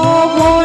હો ગુણવંતા